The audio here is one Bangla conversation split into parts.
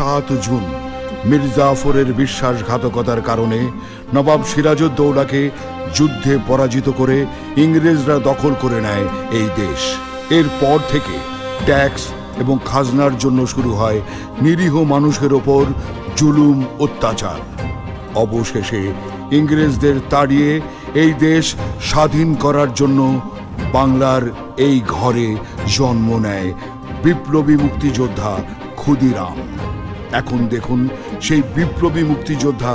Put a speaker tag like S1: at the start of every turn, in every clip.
S1: সাত জুন, মির্জাফরের বিশ্বাসঘাতকতার কারণে নবাব সিরাজউদ্দৌলাকে যুদ্ধে পরাজিত করে ইংরেজরা দখল করে নেয় এই দেশ। এরপর থেকে ট্যাক্স এবং খাজনার জন্য শুরু হয় নিরীহ মানুষের ওপর জুলুম, অত্যাচার। অবশেষে ইংরেজদের তাড়িয়ে এই দেশ স্বাধীন করার জন্য বাংলার এই ঘরে জন্ম নেয় বিপ্লবী মুক্তিযোদ্ধা ক্ষুদিরাম। এখন দেখুন সেই বিপ্লবী মুক্তিযোদ্ধা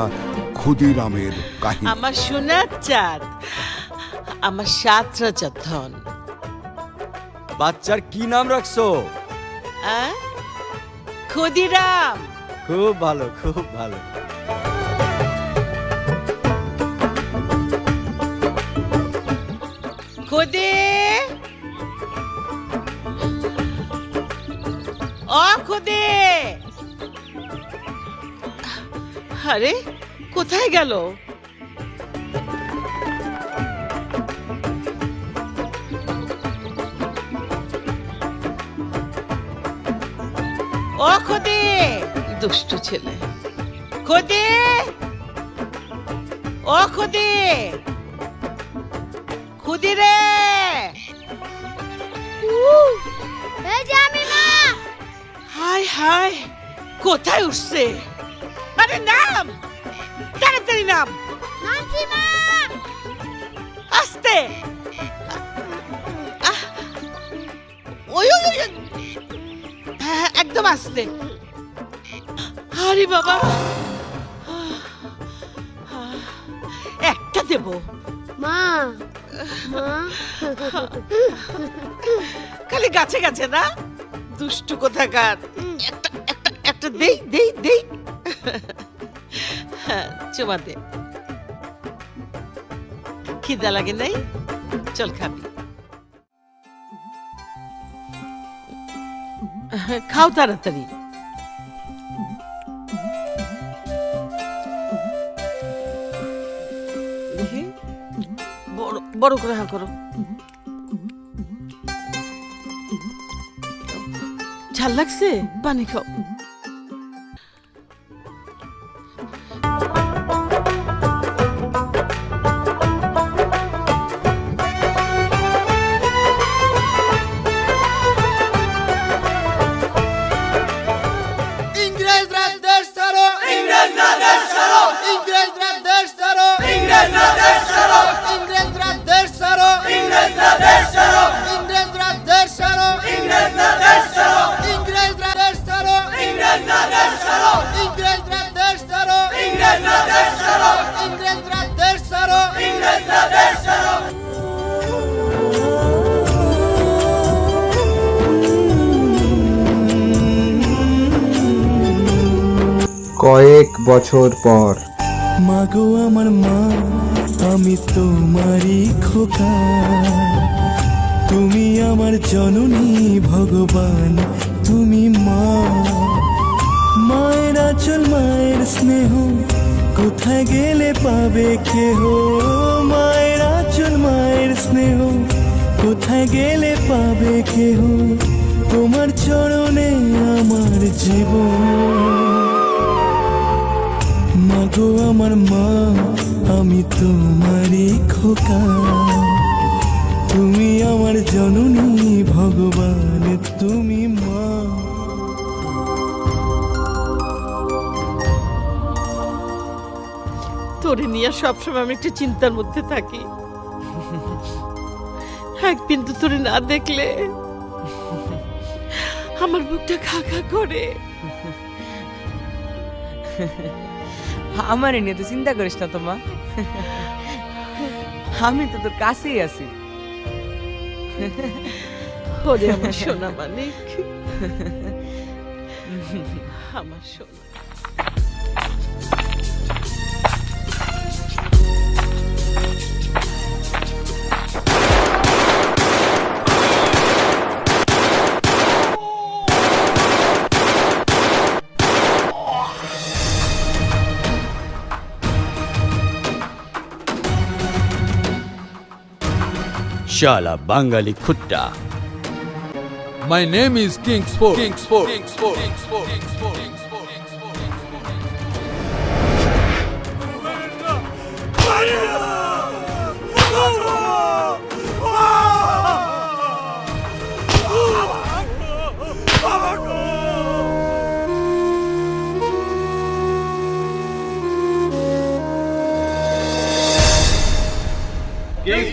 S1: ক্ষুদিরামের কাহিনী।
S2: আমার সোনার চাঁদ আমার সাত রাজার ধন।
S3: বাচ্চার কি নাম রাখছো?
S2: ক্ষুদিরাম।
S3: খুব ভালো খুব ভালো।
S2: খুদি! ও খুদি! আরে কোথায় গেল? ও খুদি দুষ্টু ছেলে। খুদি ও খুদি খুদি রে। হায় হায় কোথায় উঠছে? আরে নাম? তাড়াতাড়ি নাম।
S4: নামছি মা
S2: আস্তে ওই ওই ওই। হ্যাঁ, হ্যাঁ, একদম আস্তে। আরে বাবা। একটা দেব।
S4: মা।
S2: খালি গাছে গাছে না? দুষ্টু কোথাকার। একটা একটা একটা দেই দেই দেই। চুমা দে। খিদা লাগে নাই? চল খাবি। খাও তাড়াতাড়ি। বড় করে হা করো। ঝাল লাগছে? পানি খাও।
S5: কয়েক বছর পর।
S6: মাগো আমার মা, আমি তোমারই খোকা। তুমি আমার জননী ভগবান, তুমি মা। মায়ের আচল, মায়ের স্নেহ, কোথায় গেলে পাবে কেহ? মায়ের আচল, মায়ের স্নেহ, কোথায় গেলে পাবে কেহ? তোমার চরণে আমার জীবন। মাগো আমার মা, আমি তোমারই খোকা। তুমি আমার জননী, ভগবান, তুমি মা।
S2: তোরে নিয়ে সবসময় আমি একটু চিন্তার মধ্যে থাকি। একদিন তো তোরে না দেখলে আমার বুকটা খা খা করে।
S7: আমার নিয়ে তো চিন্তা করিস না, তোমা। আমি তো তোর কাছেই আছি।
S2: সোনা মানিক। আমার সোনা।
S3: শালা বাঙালি খুট্টা
S8: my name is Kingsford Kingsford Kingsford Kingsford Kingsford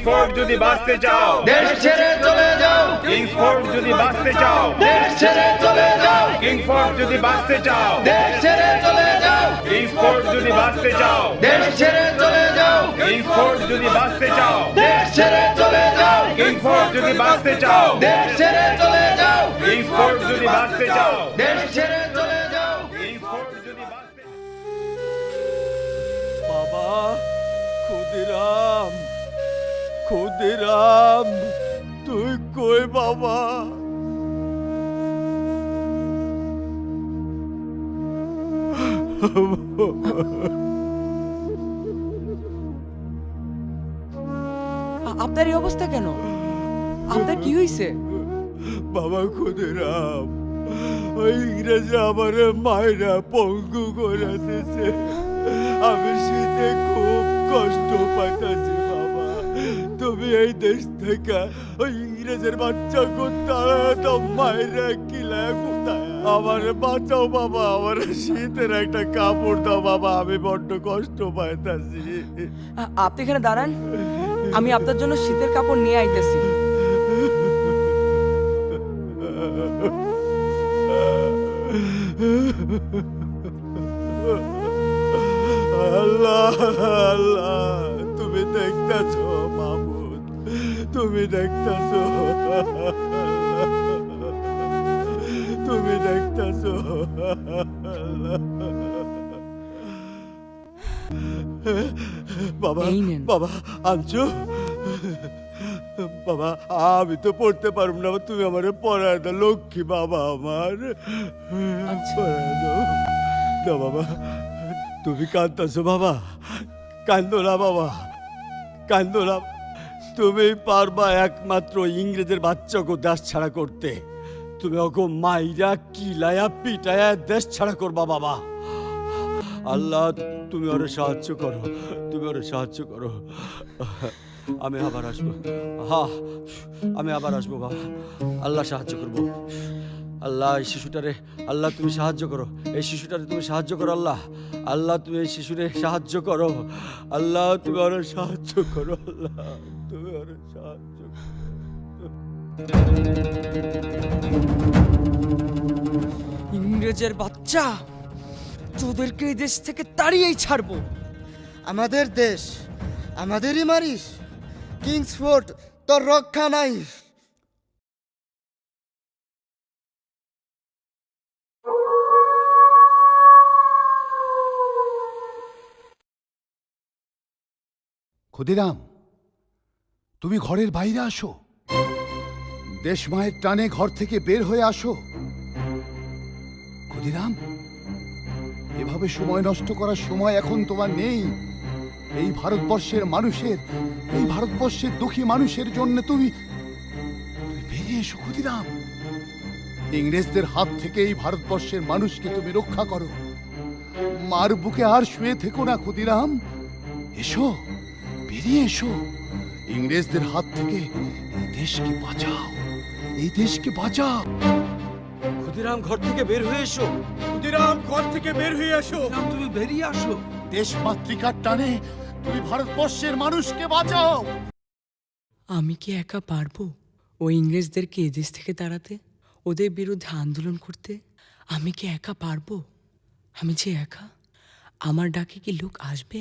S9: Kingsford যদি বাঁচতে চাও।
S10: দেশ ছেড়ে চলে যাও।
S9: কিংসফোর্ড যদি বাঁচতে চাও।
S10: দেশ ছেড়ে চলে যাও।
S9: কিংসফোর্ড যদি বাঁচতে চাও।
S10: দেশ ছেড়ে চলে যাও।
S9: কিংসফোর্ড যদি বাঁচতে চাও।
S10: দেশ ছেড়ে চলে যাও।
S9: কিংসফোর্ড যদি বাঁচতে চাও।
S10: দেশ ছেড়ে চলে যাও।
S9: কিংসফোর্ড যদি বাঁচতে চাও।
S10: দেশ ছেড়ে চলে যাও।
S9: কিংসফোর্ড যদি বাঁচতে চাও।
S10: দেশ ছেড়ে চলে যাও।
S9: কিংসফোর্ড যদি বাঁচতে
S11: বাবা ক্ষুদিরাম। ক্ষুদিরাম তুই কই বাবা?
S7: আপনার এই অবস্থা কেন? আপনার কি হয়েছে
S11: বাবা ক্ষুদিরাম ওই ইংরেজরা আমার মায়েরা পঙ্গু করে দিছে আমি শীতে খুব কষ্ট পাইতেছি তুমি এই দেশ থেকে ওই ইংরেজের বাচ্চা তো মায়েরা কিলা কোথায় আমার বাঁচাও বাবা আমার শীতের একটা কাপড় দাও বাবা আমি বড্ড কষ্ট পাইতাছি।
S7: আপনি এখানে দাঁড়ান আমি আপনার জন্য শীতের কাপড় নিয়ে আইতেছি।
S11: আল্লাহ আল্লাহ তুমি দেখতেছ? তুমি দেখতেছ। তুমি দেখতেছ। বাবা
S7: এই নেন।
S11: বাবা আনছো? বাবা আমি তো পড়তে পারব না তুমি আমার পড়ায় দাও লক্ষ্মী বাবা আমার।
S7: আচ্ছা।
S11: পড়ায় দাও। বাবা তুমি কান্দতেছো বাবা। কান্দো না বাবা। কান্দো না। তুমি পারবা একমাত্র ইংরেজের বাচ্চাকে দেশ ছাড়া করতে। তুমি ওকে মাইরা কিলায়া পিটায়া দেশ ছাড়া করবা, বাবা। আল্লাহ, তুমি ওরে সাহায্য করো, তুমি ওরে সাহায্য করো। আমি আবার আসব। হা, আমি আবার আসব, বাবা। আল্লাহ সাহায্য করব। আল্লাহ, এই শিশুটারে, আল্লাহ, তুমি সাহায্য করো। এই শিশুটারে তুমি সাহায্য করো, আল্লাহ। আল্লাহ, তুমি এই শিশুরে সাহায্য করো। আল্লাহ, তুমি ওরে সাহায্য করো, আল্লাহ। তুমি সাহায্য
S7: ইংরেজের বাচ্চা তোদেরকে এই দেশ থেকে তাড়িয়েই ছাড়বো।
S10: আমাদের দেশ আমাদেরই মারিস। কিংসফোর্ড তোর রক্ষা নাই।
S12: ক্ষুদিরাম। তুমি ঘরের বাইরে আসো। দেশ মায়ের টানে ঘর থেকে বের হয়ে আসো। ক্ষুদিরাম, এভাবে সময় নষ্ট করার সময় এখন তোমার নেই। এই ভারতবর্ষের মানুষের, এই ভারতবর্ষের দুঃখী মানুষের জন্য তুমি তুমি বেরিয়ে এসো ক্ষুদিরাম। ইংরেজদের হাত থেকে এই ভারতবর্ষের মানুষকে তুমি রক্ষা করো। মার বুকে আর শুয়ে থেকো না ক্ষুদিরাম। এসো, বেরিয়ে এসো। ইংরেজদের হাত থেকে এই দেশকে বাঁচাও এই দেশকে বাঁচাও।
S11: ক্ষুদিরাম ঘর থেকে বের হয়ে এসো। ক্ষুদিরাম ঘর থেকে বের হয়ে এসো। তুমি বেরিয়ে আসো।
S12: দেশ মাতৃকার টানে তুমি ভারতবর্ষের মানুষকে বাঁচাও।
S7: আমি কি একা পারব ও ইংরেজদেরকে এদেশ থেকে তাড়াতে ওদের বিরুদ্ধে আন্দোলন করতে? আমি কি একা পারব? আমি যে একা আমার ডাকে কি লোক আসবে?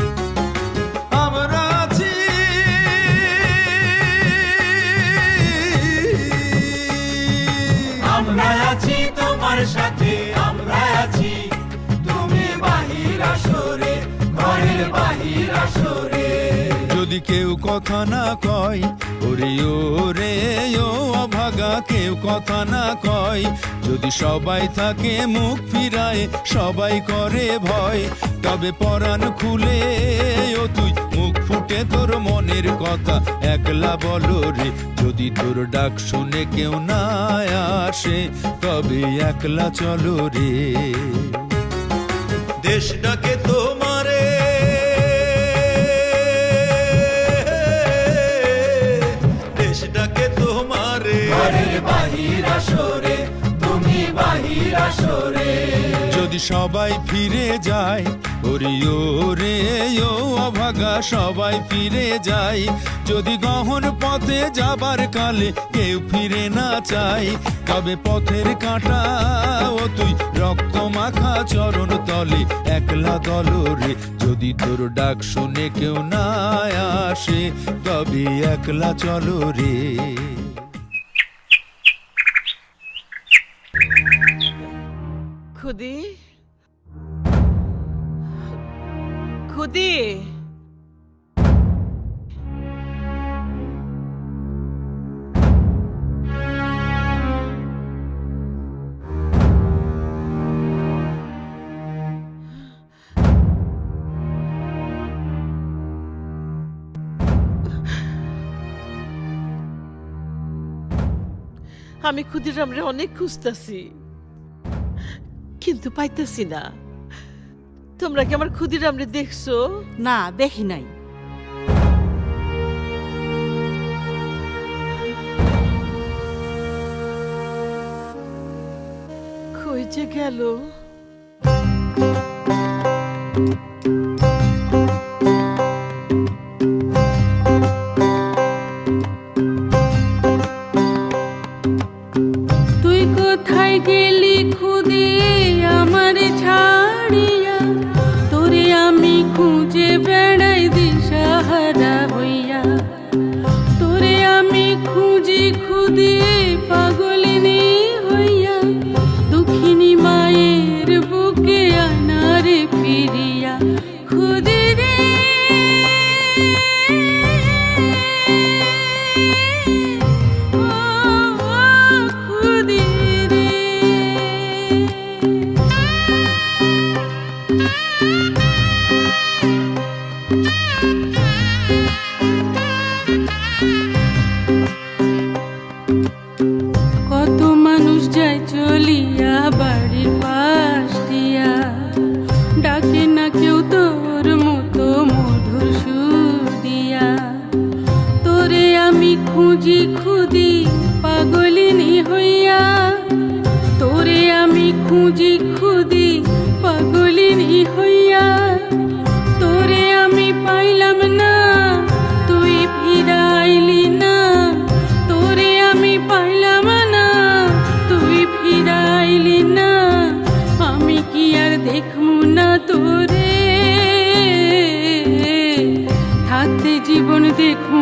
S9: ঘরের বাহির আসরে।
S13: যদি কেউ কথা না কয় ওরে ও রে ও অভাগা কেউ কথা না কয় যদি সবাই থাকে মুখ ফিরায় সবাই করে ভয় তবে পরাণ খুলে ও তুই মুখ ফুটে তোর মনের কথা একলা বলো রে যদি তোর ডাক শুনে কেউ না আসে তবে একলা চলো রে।
S14: দেশ ডাকে
S13: যদি সবাই ফিরে যায়, ওরে ও রে ও অভাগা, সবাই ফিরে যায়। যদি গহন পথে যাবার কালে কেউ ফিরে না চায়, তবে পথের কাঁটা ও তুই রক্ত মাখা চরণ তলে একলা দল রে। যদি তোর ডাক শুনে কেউ না আসে, তবে একলা চলো রে।
S15: খুদি। খুদি। আমি ক্ষুদিরামরে অনেক খুঁজতাছি। কিন্তু পাইতেছি না। তোমরা কি আমার ক্ষুদিরামরে দেখছ?
S16: না দেখি নাই।
S15: কই যে গেল?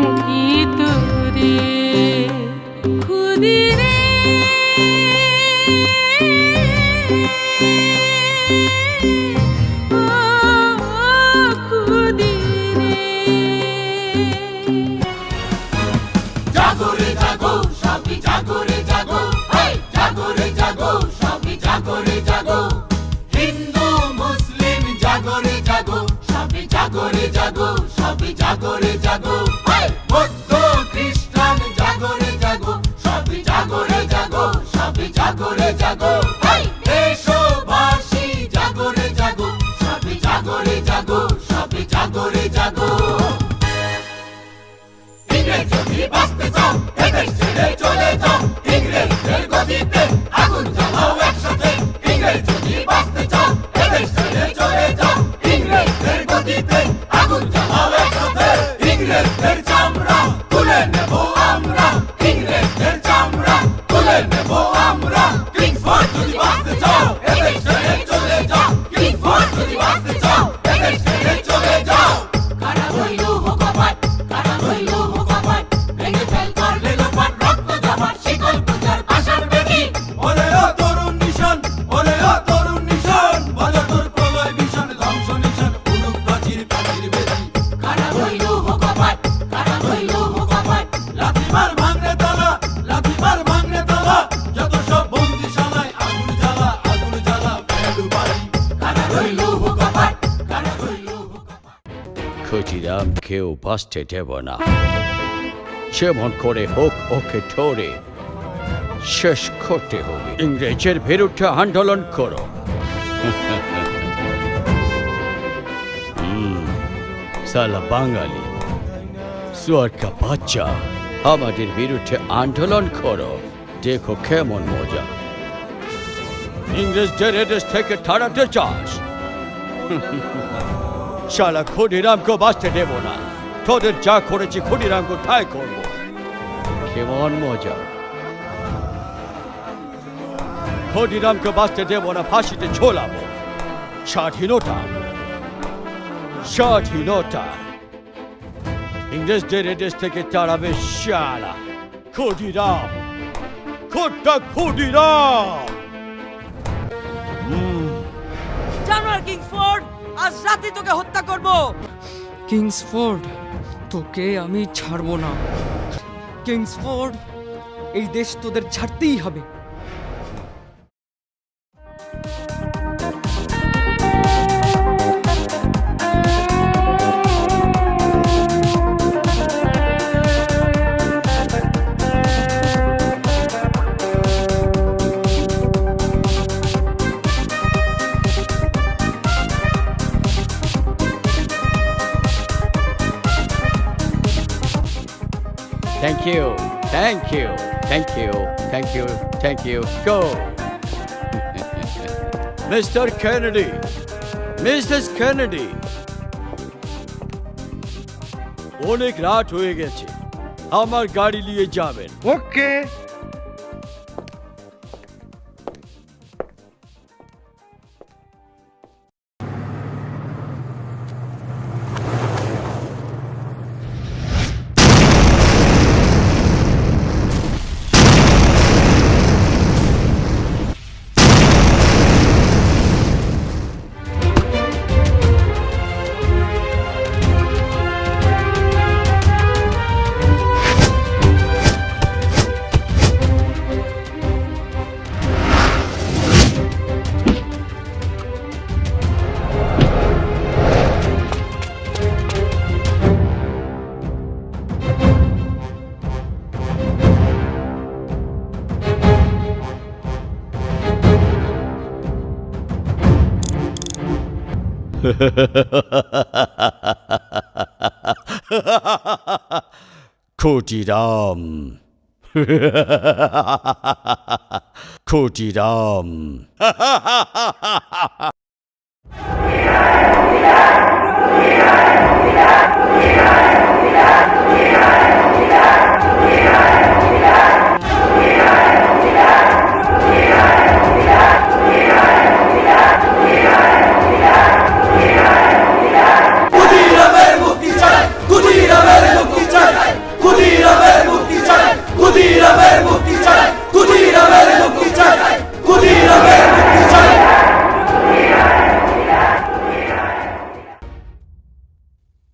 S16: দেখমু কি
S14: জাগরে জাগো, সবই জাগরে জাগো। বৌদ্ধ, খ্রিস্টান, জাগরে জাগো, সবই জাগরে জাগো, সবই জাগরে জাগো। দেশবাসী
S3: ক্ষুদিরামকেও বাঁচতে দেব না। যেমন করে হোক ওকে ধরে শেষ করতে হবে ইংরেজের বিরুদ্ধে আন্দোলন করো। সালা বাঙালি, সুয়ারকা বাচ্চা, আমাদের বিরুদ্ধে আন্দোলন করো। দেখো কেমন মজা। ইংরেজদের এদেশ থেকে তাড়াতে চাস। শালা ক্ষুদিরামকে বাঁচতে দেব না। তোদের যা করেছি ক্ষুদিরামকে তাই করব। কেমন মজা। ক্ষুদিরামকে বাঁচতে দেব না ফাঁসিতে ঝোলাবো। স্বাধীনতা। স্বাধীনতা। ইংরেজদের এদেশ থেকে তাড়াবে শালা ক্ষুদিরাম। খোট্টা ক্ষুদিরাম।
S7: জানোয়ার কিংসফোর্ড আজ রাতে তোকে হত্যা করব। কিংসফোর্ড, তোকে আমি ছাড়বো না। কিংসফোর্ড, এই দেশ তোদের ছাড়তেই হবে।
S3: thank you, thank you. Go. Mr. Kennedy, Mrs. Kennedy. অনেক রাত হয়ে গেছে আমার গাড়ি নিয়ে যাবেন
S17: ওকে
S3: ক্ষুদিরাম ক্ষুদিরাম
S18: ক্ষুদিরামের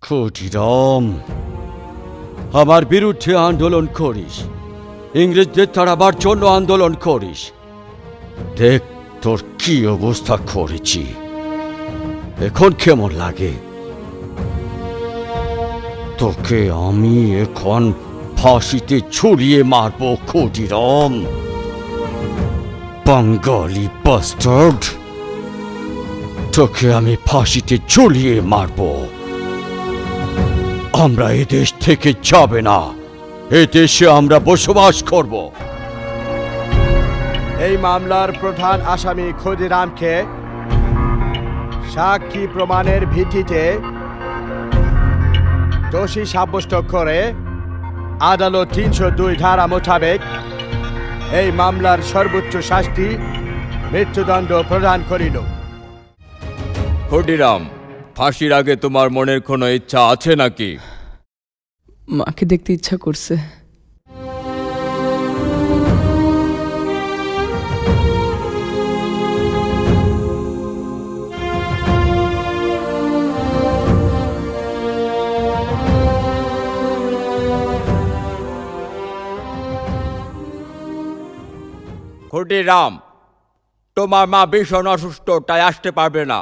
S3: ক্ষুদিরাম আমার বিরুদ্ধে আন্দোলন করিস। ইংরেজদের তাড়াবার জন্য আন্দোলন করিস। দেখ তোর কি অবস্থা করেছি। এখন কেমন লাগে? তোকে আমি এখন ফাঁসিতে ছড়িয়ে মারবো ক্ষুদিরাম বাঙ্গালি বাস্টার্ড তোকে আমি ফাঁসিতে ঝুলিয়ে মারবো। আমরা এ দেশ থেকে যাবে না। এ দেশে আমরা বসবাস করব।
S17: এই মামলার প্রধান আসামি ক্ষুদিরামকে সাক্ষী প্রমাণের ভিত্তিতে দোষী সাব্যস্ত করে আদালত তিনশো দুই ধারা মোতাবেক এই মামলার সর্বোচ্চ শাস্তি মৃত্যুদণ্ড প্রদান করিল।
S19: ক্ষুদিরাম ফাঁসির আগে তোমার মনের কোনো ইচ্ছা আছে নাকি?
S7: মাকে দেখতে ইচ্ছা করছে।
S19: রাম তোমার মা ভীষণ অসুস্থ তাই আসতে পারবে না।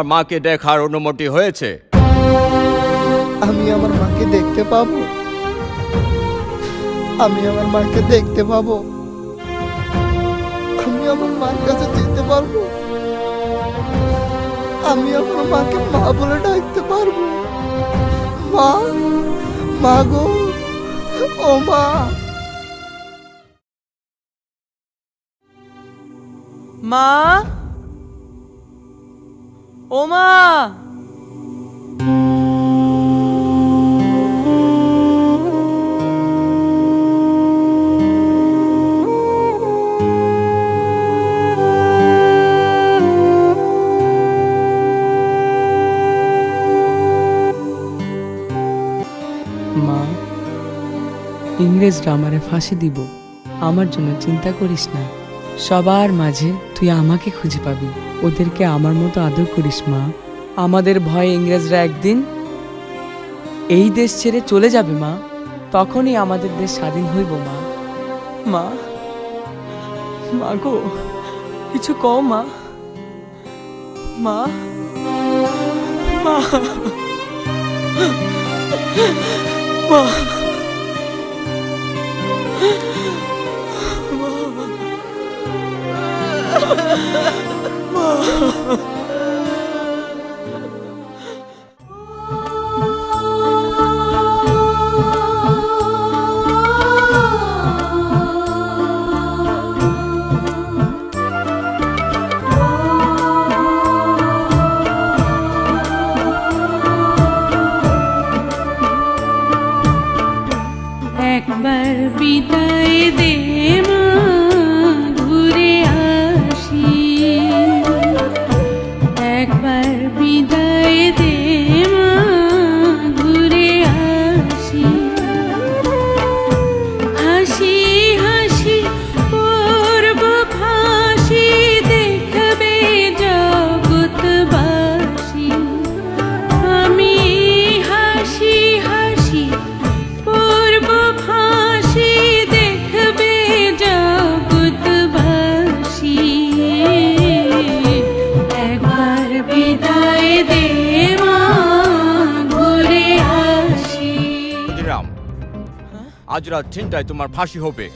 S16: তোমার
S15: মাকে দেখার অনুমতি হয়েছে।
S10: আমি আমার মাকে দেখতে পাবো? আমি আমার মাকে দেখতে পাবো? আমি আমার মার কাছে যেতে পারব? আমি আমার মাকে মা বলে ডাকতে পারব? মা মা গো ও মা।
S7: মা? ও মা মা ইংরেজরা আমারে ফাঁসি দিব। আমার জন্য চিন্তা করিস না। সবার মাঝে তুই আমাকে খুঁজে পাবি। ওদেরকে আমার মতো আদর করিস, মা। আমাদের ভয়ে ইংরেজরা একদিন এই দেশ ছেড়ে চলে যাবে, মা। তখনই আমাদের দেশ স্বাধীন হইব, মা। মা মা গো, কিছু কও, মা। মা মা মা।
S15: 哈 আজ রাত তিনটায় তোমার ফাঁসি হবে।